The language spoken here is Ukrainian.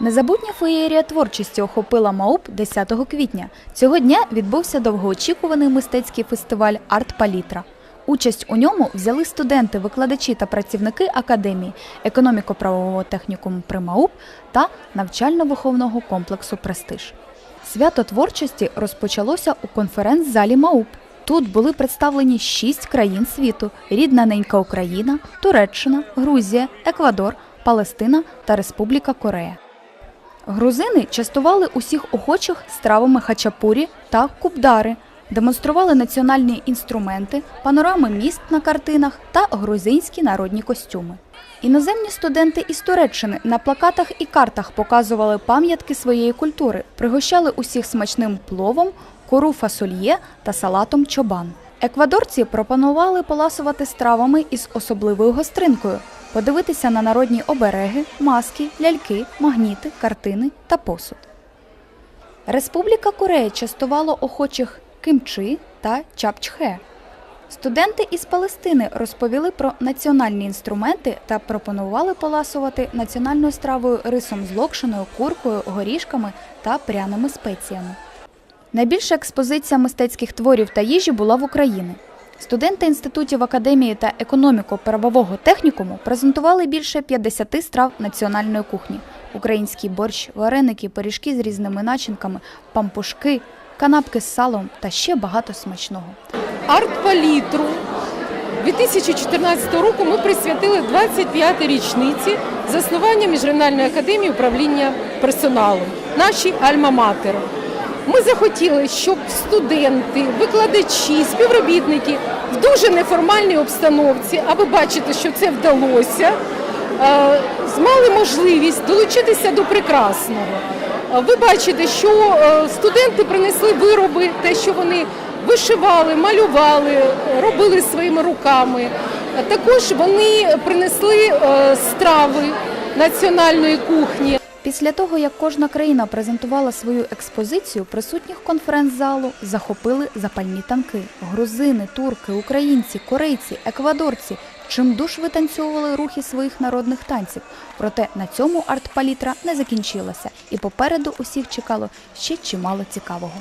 Незабутня феєрія творчості охопила МАУП 10 квітня. Цього дня відбувся довгоочікуваний мистецький фестиваль Арт Палітра. Участь у ньому взяли студенти, викладачі та працівники академії, економіко-правового технікуму при МАУП та навчально-виховного комплексу Престиж. Свято творчості розпочалося у конференц-залі МАУП. Тут були представлені шість країн світу: рідна ненька Україна, Туреччина, Грузія, Еквадор, Палестина та Республіка Корея. Грузини частували усіх охочих стравами хачапурі та кубдари, демонстрували національні інструменти, панорами міст на картинах та грузинські народні костюми. Іноземні студенти із Туреччини на плакатах і картах показували пам'ятки своєї культури, пригощали усіх смачним пловом, кору фасольє та салатом чобан. Еквадорці пропонували поласувати стравами із особливою гостринкою, подивитися на народні обереги, маски, ляльки, магніти, картини та посуд. Республіка Корея частувала охочих кимчи та чапчхе. Студенти із Палестини розповіли про національні інструменти та пропонували поласувати національною стравою рисом з локшиною, куркою, горішками та пряними спеціями. Найбільша експозиція мистецьких творів та їжі була в Україні. Студенти інститутів академії та економіко-правового технікуму презентували більше 50 страв національної кухні: український борщ, вареники, пиріжки з різними начинками, пампушки, канапки з салом та ще багато смачного. Арт-палітру 2014 року ми присвятили 25-й річниці заснування Міжрегіональної академії управління персоналом, нашій альма-матер. Ми захотіли, щоб студенти, викладачі, співробітники в дуже неформальній обстановці, а ви бачите, що це вдалося, е, змали можливість долучитися до прекрасного. Е, Ви бачите, що е, студенти принесли вироби, те, що вони вишивали, малювали, робили своїми руками. Також вони принесли страви національної кухні. Після того, як кожна країна презентувала свою експозицію, присутніх конференц-залу захопили запальні танки. Грузини, турки, українці, корейці, еквадорці чимдуж витанцьовували рухи своїх народних танців. Проте на цьому арт-палітра не закінчилася, і попереду усіх чекало ще чимало цікавого.